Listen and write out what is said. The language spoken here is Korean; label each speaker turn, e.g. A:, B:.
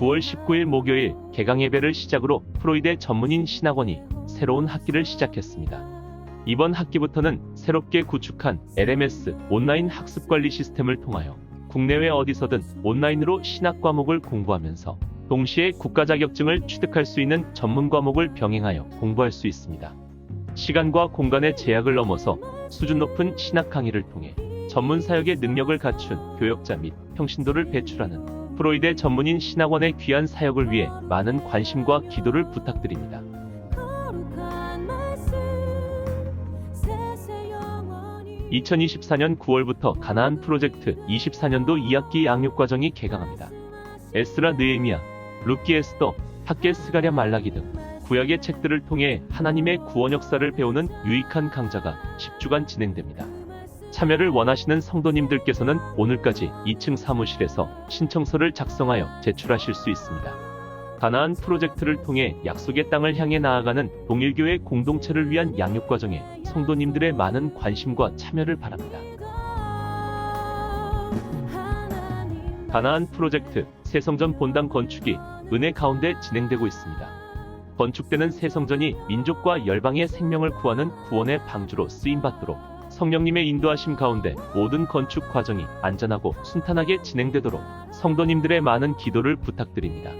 A: 9월 19일 목요일 개강 예배를 시작으로 프로이데 전문인 신학원이 새로운 학기를 시작했습니다. 이번 학기부터는 새롭게 구축한 LMS 온라인 학습 관리 시스템을 통하여 국내외 어디서든 온라인으로 신학 과목을 공부하면서 동시에 국가 자격증을 취득할 수 있는 전문 과목을 병행하여 공부할 수 있습니다. 시간과 공간의 제약을 넘어서 수준 높은 신학 강의를 통해 전문 사역의 능력을 갖춘 교역자 및 평신도를 배출하는 프로이데 전문인 신학원의 귀한 사역을 위해 많은 관심과 기도를 부탁드립니다.
B: 거룩한 말씀 세세 영원히
A: 2024년 9월부터 가나안 프로젝트 24년도 2학기 양육 과정이 개강합니다. 에스라 느에미야, 루키 에스더, 학계 스가랴 말라기 등 구약의 책들을 통해 하나님의 구원 역사를 배우는 유익한 강좌가 10주간 진행됩니다. 참여를 원하시는 성도님들께서는 오늘까지 2층 사무실에서 신청서를 작성하여 제출하실 수 있습니다. 가나안 프로젝트를 통해 약속의 땅을 향해 나아가는 동일교회 공동체를 위한 양육 과정에 성도님들의 많은 관심과 참여를 바랍니다. 가나안 프로젝트 새성전 본당 건축이 은혜 가운데 진행되고 있습니다. 건축되는 새성전이 민족과 열방의 생명을 구하는 구원의 방주로 쓰임받도록 성령님의 인도하심 가운데 모든 건축 과정이 안전하고 순탄하게 진행되도록 성도님들의 많은 기도를 부탁드립니다.